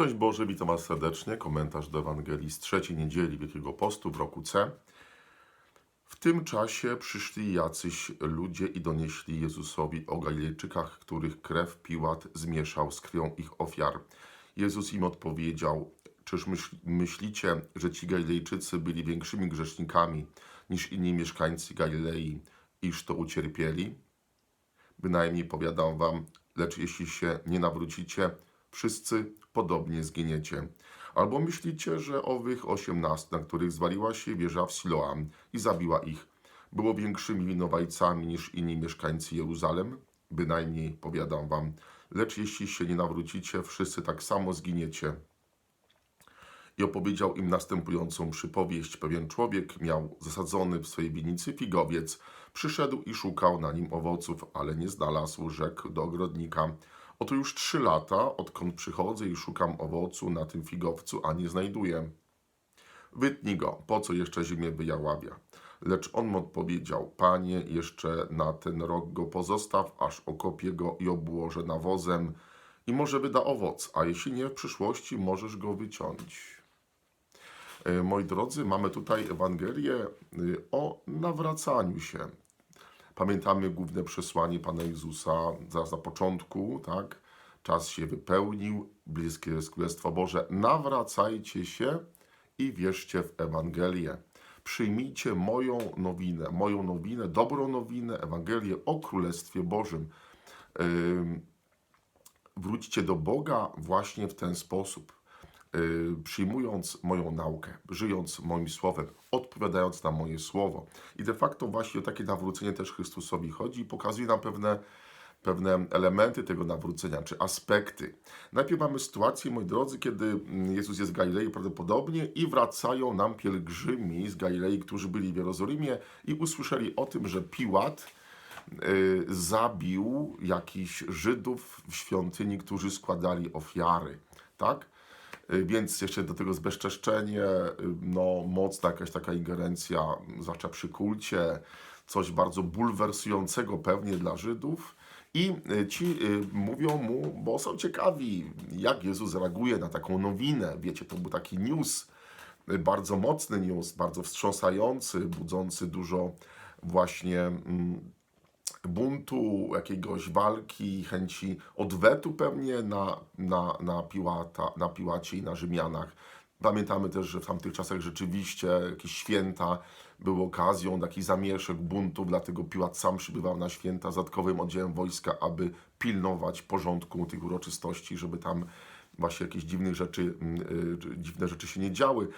Szczęść Boże, witam Was serdecznie. Komentarz do Ewangelii z trzeciej niedzieli Wielkiego Postu w roku C. W tym czasie przyszli jacyś ludzie i donieśli Jezusowi o Galilejczykach, których krew Piłat zmieszał z krwią ich ofiar. Jezus im odpowiedział, czyż myśl, myślicie, że ci Galilejczycy byli większymi grzesznikami niż inni mieszkańcy Galilei, iż to ucierpieli? Bynajmniej powiadam wam, lecz jeśli się nie nawrócicie, wszyscy podobnie zginiecie. Albo myślicie, że owych osiemnastu, na których zwaliła się wieża w Siloam i zabiła ich, było większymi winowajcami niż inni mieszkańcy Jeruzalem? Bynajmniej powiadam wam, lecz jeśli się nie nawrócicie, wszyscy tak samo zginiecie. I opowiedział im następującą przypowieść. Pewien człowiek miał zasadzony w swojej winnicy figowiec. Przyszedł i szukał na nim owoców, ale nie znalazł. Rzekł do ogrodnika. Oto już trzy lata, odkąd przychodzę i szukam owocu na tym figowcu, a nie znajduję. Wytnij go, po co jeszcze ziemię wyjaławia? Lecz on mu odpowiedział, panie, jeszcze na ten rok go pozostaw, aż okopię go i obłożę nawozem i może wyda owoc, a jeśli nie, w przyszłości możesz go wyciąć. E, Moi drodzy, mamy tutaj Ewangelię y, o nawracaniu się. Pamiętamy główne przesłanie Pana Jezusa zaraz na początku, tak? Czas się wypełnił, bliskie jest Królestwo Boże. Nawracajcie się i wierzcie w Ewangelię. Przyjmijcie moją nowinę, moją nowinę, dobrą nowinę, Ewangelię o Królestwie Bożym. Ym, wróćcie do Boga właśnie w ten sposób, yy, przyjmując moją naukę, żyjąc moim słowem, odpowiadając na moje słowo. I de facto właśnie o takie nawrócenie też Chrystusowi chodzi i pokazuje nam pewne, pewne elementy tego nawrócenia, czy aspekty. Najpierw mamy sytuację, moi drodzy, kiedy mm, Jezus jest w Galilei prawdopodobnie i wracają nam pielgrzymi z Galilei, którzy byli w Jerozolimie i usłyszeli o tym, że Piłat, y, zabił jakichś Żydów w świątyni, którzy składali ofiary, tak? Y, Więc jeszcze do tego zbezczeszczenie, y, no mocna jakaś taka ingerencja, zwłaszcza przy kulcie, coś bardzo bulwersującego pewnie dla Żydów. I y, ci mówią mu, bo są ciekawi, jak Jezus reaguje na taką nowinę. Wiecie, to był taki news, bardzo mocny news, bardzo wstrząsający, budzący dużo właśnie mm, buntu, jakiegoś walki, chęci odwetu pewnie na, na, na, Piłata, na Piłacie i na Rzymianach. Pamiętamy też, że w tamtych czasach rzeczywiście jakieś święta były okazją, taki zamieszek buntów, dlatego Piłat sam przybywał na święta z dodatkowym oddziałem wojska, aby pilnować porządku tych uroczystości, żeby tam właśnie jakieś rzeczy, mm, y, dziwne rzeczy się nie działy.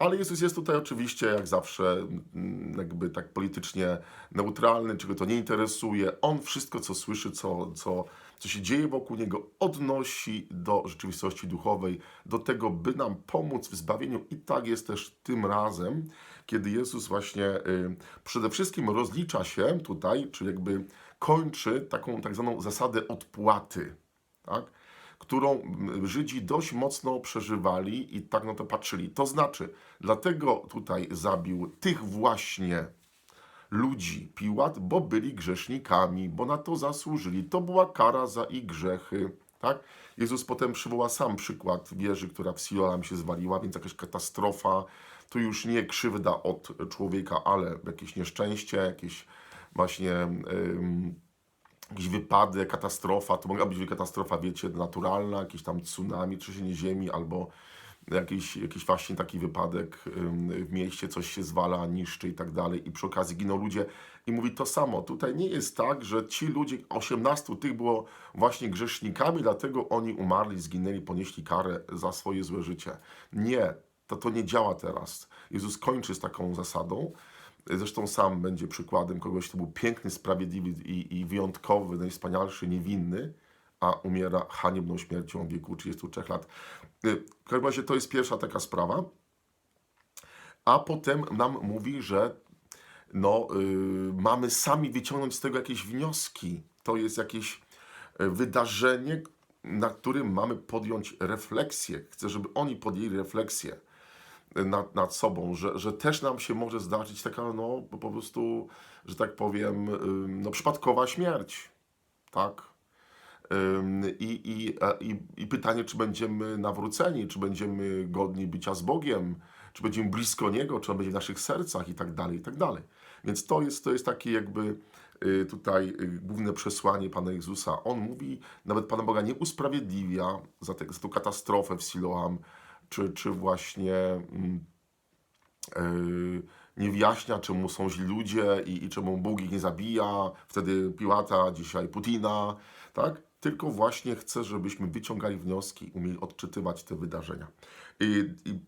Ale Jezus jest tutaj oczywiście, jak zawsze, mm, jakby tak politycznie neutralny, czego to nie interesuje. On wszystko, co słyszy, co, co, co się dzieje wokół niego, odnosi do rzeczywistości duchowej, do tego, by nam pomóc w zbawieniu. I tak jest też tym razem, kiedy Jezus właśnie y, przede wszystkim rozlicza się tutaj, czy jakby kończy taką tak zwaną zasadę odpłaty. Tak? Którą Żydzi dość mocno przeżywali i tak na to patrzyli. To znaczy, dlatego tutaj zabił tych właśnie ludzi Piłat, bo byli grzesznikami, bo na to zasłużyli. To była kara za ich grzechy. Tak? Jezus potem przywoła sam przykład wieży, która w Siloam się zwaliła, więc jakaś katastrofa. Tu już nie krzywda od człowieka, ale jakieś nieszczęście, jakieś właśnie... Ym, jakiś wypadek, katastrofa, to mogła być katastrofa, wiecie, naturalna, jakieś tam tsunami, trzęsienie ziemi, albo jakiś, jakiś właśnie taki wypadek w mieście, coś się zwala, niszczy i tak dalej i przy okazji giną ludzie. I mówi to samo, tutaj nie jest tak, że ci ludzie, 18 tych było właśnie grzesznikami, dlatego oni umarli, zginęli, ponieśli karę za swoje złe życie. Nie, to, to nie działa teraz. Jezus kończy z taką zasadą, Zresztą sam będzie przykładem kogoś, kto był piękny, sprawiedliwy i, i wyjątkowy, najwspanialszy, niewinny, a umiera haniebną śmiercią w wieku 33 lat. Y, W każdym razie to jest pierwsza taka sprawa. A potem nam mówi, że no, y, mamy sami wyciągnąć z tego jakieś wnioski. To jest jakieś y, wydarzenie, na którym mamy podjąć refleksję. Chcę, żeby oni podjęli refleksję nad, nad sobą, że, że też nam się może zdarzyć taka, no po prostu, że tak powiem, no przypadkowa śmierć, tak? I, i, i, I pytanie, czy będziemy nawróceni, czy będziemy godni bycia z Bogiem, czy będziemy blisko Niego, czy On będzie w naszych sercach i tak dalej, i tak dalej. Więc to jest, to jest takie jakby y, tutaj y, główne przesłanie Pana Jezusa. On mówi, nawet Pana Boga nie usprawiedliwia za, te, za tą katastrofę w Siloam, czy, czy właśnie mm, y, nie wyjaśnia, czemu są źli ludzie i, i czemu Bóg ich nie zabija, wtedy Piłata, dzisiaj Putina, tak? Tylko właśnie chce, żebyśmy wyciągali wnioski, umieli odczytywać te wydarzenia. I, i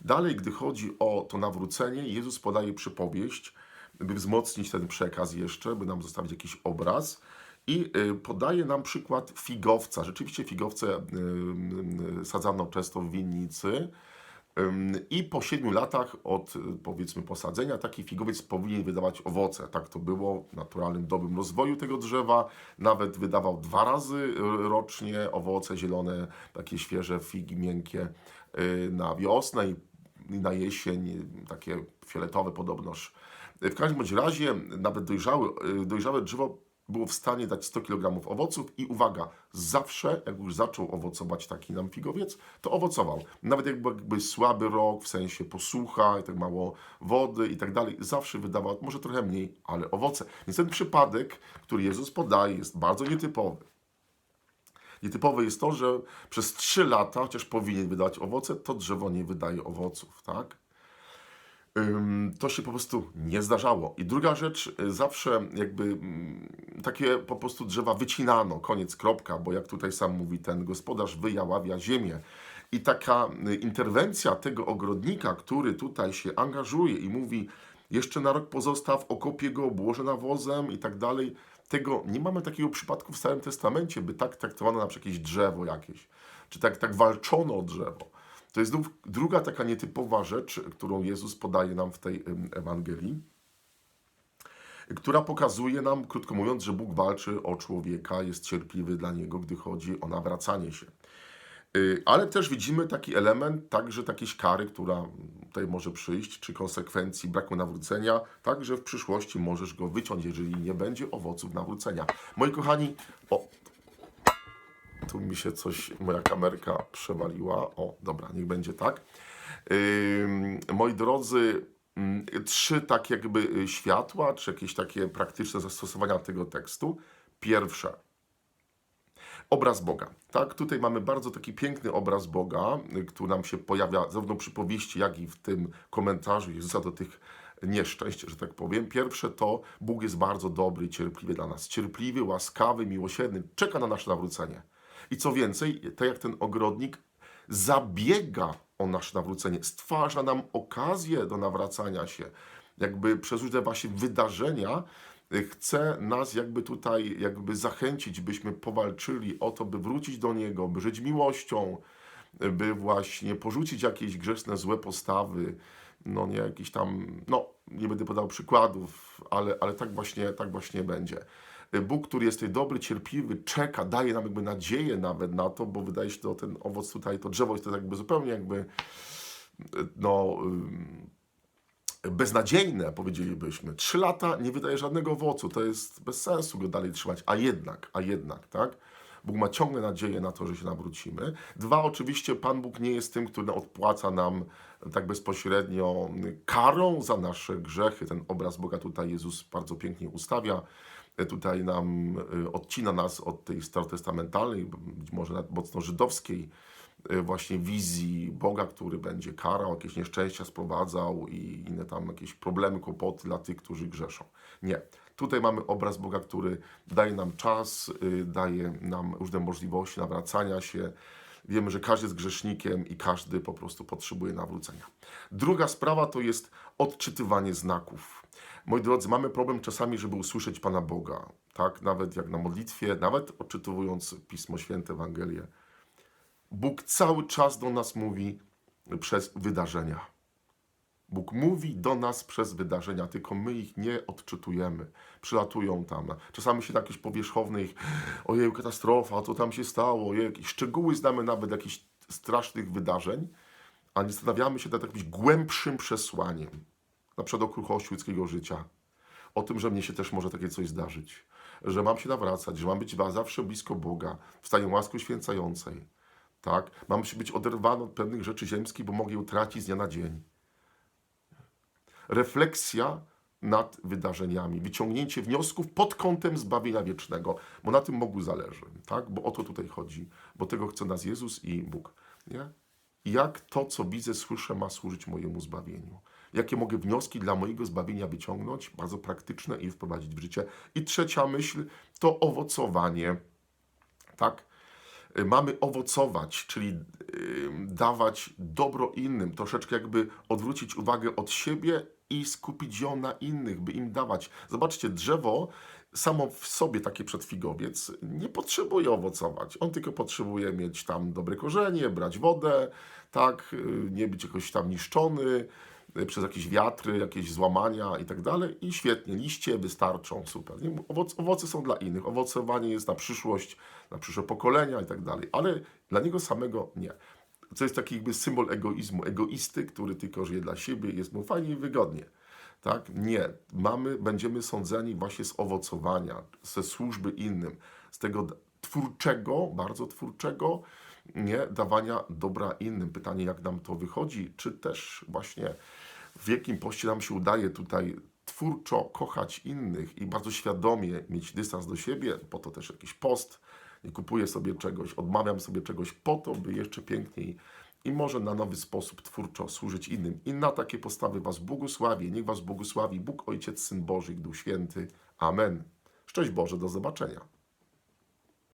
dalej, gdy chodzi o to nawrócenie, Jezus podaje przypowieść, by wzmocnić ten przekaz jeszcze, by nam zostawić jakiś obraz. I y, podaje nam przykład figowca. Rzeczywiście figowce y, y, sadzano często w winnicy. I po siedmiu latach od powiedzmy posadzenia taki figowiec powinien wydawać owoce. Tak to było w naturalnym, dobrym rozwoju tego drzewa. Nawet wydawał dwa razy rocznie owoce zielone, takie świeże figi miękkie na wiosnę i na jesień, takie fioletowe podobnoż. W każdym bądź razie nawet dojrzały, dojrzałe drzewo było w stanie dać 100 kg owoców i uwaga, zawsze jak już zaczął owocować taki nam figowiec, to owocował. Nawet jakby, jakby słaby rok, w sensie posłucha i tak mało wody i tak dalej, zawsze wydawał, może trochę mniej, ale owoce. Więc ten przypadek, który Jezus podaje, jest bardzo nietypowy. Nietypowe jest to, że przez 3 lata, chociaż powinien wydawać owoce, to drzewo nie wydaje owoców, tak? To się po prostu nie zdarzało. I druga rzecz, y, zawsze jakby mm, takie po prostu drzewa wycinano, koniec, kropka, bo jak tutaj sam mówi ten gospodarz, wyjaławia ziemię. I taka y, interwencja tego ogrodnika, który tutaj się angażuje i mówi, jeszcze na rok pozostaw, okopie go, obłożę nawozem i tak dalej. Tego nie mamy takiego przypadku w Starym Testamencie, by tak traktowano na przykład jakieś drzewo jakieś, czy tak, tak walczono o drzewo. To jest dru- druga taka nietypowa rzecz, którą Jezus podaje nam w tej Ewangelii, która pokazuje nam, krótko mówiąc, że Bóg walczy o człowieka, jest cierpliwy dla niego, gdy chodzi o nawracanie się. Y, Ale też widzimy taki element, także jakiejś kary, która tutaj może przyjść, czy konsekwencji braku nawrócenia, tak, że w przyszłości możesz go wyciąć, jeżeli nie będzie owoców nawrócenia. Moi kochani, o, tu mi się coś, moja kamerka przewaliła. O, dobra, niech będzie tak. Ym, moi drodzy, ym, trzy tak jakby y, światła, czy jakieś takie praktyczne zastosowania tego tekstu. Pierwsze, obraz Boga. Tak, tutaj mamy bardzo taki piękny obraz Boga, y, który nam się pojawia zarówno przy powieści, jak i w tym komentarzu Jezusa do tych nieszczęść, że tak powiem. Pierwsze to Bóg jest bardzo dobry cierpliwy dla nas. Cierpliwy, łaskawy, miłosierny, czeka na nasze nawrócenie. I co więcej, tak jak ten ogrodnik zabiega o nasze nawrócenie, stwarza nam okazję do nawracania się. Jakby przez różne właśnie wydarzenia y, chce nas jakby tutaj jakby zachęcić, byśmy powalczyli o to, by wrócić do Niego, by żyć miłością, by właśnie porzucić jakieś grzeszne, złe postawy, no nie jakieś tam, no nie będę podał przykładów, ale, ale tak właśnie, tak właśnie będzie. Bóg, który jest dobry, cierpliwy, czeka, daje nam jakby nadzieję nawet na to, bo wydaje się, że ten owoc tutaj, to drzewo jest to jakby zupełnie jakby no beznadziejne, powiedzielibyśmy. Trzy lata nie wydaje żadnego owocu, to jest bez sensu go dalej trzymać, a jednak, a jednak, tak? Bóg ma ciągle nadzieję na to, że się nawrócimy. Dwa, oczywiście Pan Bóg nie jest tym, który odpłaca nam tak bezpośrednio karą za nasze grzechy. Ten obraz Boga tutaj Jezus bardzo pięknie ustawia. Tutaj nam y, odcina nas od tej starotestamentalnej, być może nawet mocno żydowskiej y, właśnie wizji Boga, który będzie karał, jakieś nieszczęścia sprowadzał i inne tam jakieś problemy, kłopoty dla tych, którzy grzeszą. Nie. Tutaj mamy obraz Boga, który daje nam czas, y, daje nam różne możliwości nawracania się. Wiemy, że każdy jest grzesznikiem i każdy po prostu potrzebuje nawrócenia. Druga sprawa to jest odczytywanie znaków. Moi drodzy, mamy problem czasami, żeby usłyszeć Pana Boga. Tak, nawet jak na modlitwie, nawet odczytując Pismo Święte, Ewangelię. Bóg cały czas do nas mówi przez wydarzenia. Bóg mówi do nas przez wydarzenia, tylko my ich nie odczytujemy. Przylatują tam. Czasami się na jakieś powierzchowne ich, ojej, katastrofa, co tam się stało, ojej, jakieś szczegóły znamy nawet jakichś strasznych wydarzeń, a nie zastanawiamy się nad jakimś głębszym przesłaniem, na przykład o kruchości ludzkiego życia, o tym, że mnie się też może takie coś zdarzyć, że mam się nawracać, że mam być zawsze blisko Boga, w stanie łaski uświęcającej. Tak? Mam się być oderwany od pewnych rzeczy ziemskich, bo mogę je utracić z dnia na dzień. Refleksja nad wydarzeniami, wyciągnięcie wniosków pod kątem zbawienia wiecznego, bo na tym Bogu zależy, tak? Bo o to tutaj chodzi, bo tego chce nas Jezus i Bóg, nie? Jak to, co widzę, słyszę, ma służyć mojemu zbawieniu? Jakie mogę wnioski dla mojego zbawienia wyciągnąć, bardzo praktyczne i wprowadzić w życie? I trzecia myśl to owocowanie, tak? Y, Mamy owocować, czyli y, dawać dobro innym, troszeczkę jakby odwrócić uwagę od siebie i skupić ją na innych, by im dawać. Zobaczcie, drzewo samo w sobie, takie przedfigowiec, nie potrzebuje owocować. On tylko potrzebuje mieć tam dobre korzenie, brać wodę, tak, y, nie być jakoś tam niszczony przez jakieś wiatry, jakieś złamania i tak dalej. I świetnie, liście wystarczą, super. Owoce są dla innych, owocowanie jest na przyszłość, na przyszłe pokolenia i tak dalej, ale dla niego samego nie. To jest taki jakby symbol egoizmu, egoisty, który tylko żyje dla siebie, jest mu fajnie i wygodnie. Tak? Nie. Mamy, będziemy sądzeni właśnie z owocowania, ze służby innym, z tego twórczego, bardzo twórczego, nie, dawania dobra innym. Pytanie, jak nam to wychodzi, czy też właśnie w jakim poście nam się udaje tutaj twórczo kochać innych i bardzo świadomie mieć dystans do siebie, po to też jakiś post, nie kupuję sobie czegoś, odmawiam sobie czegoś po to, by jeszcze piękniej i może na nowy sposób twórczo służyć innym. I na takie postawy Was błogosławię. Niech Was błogosławi Bóg, Ojciec, Syn Boży i Duch Święty. Amen. Szczęść Boże, do zobaczenia.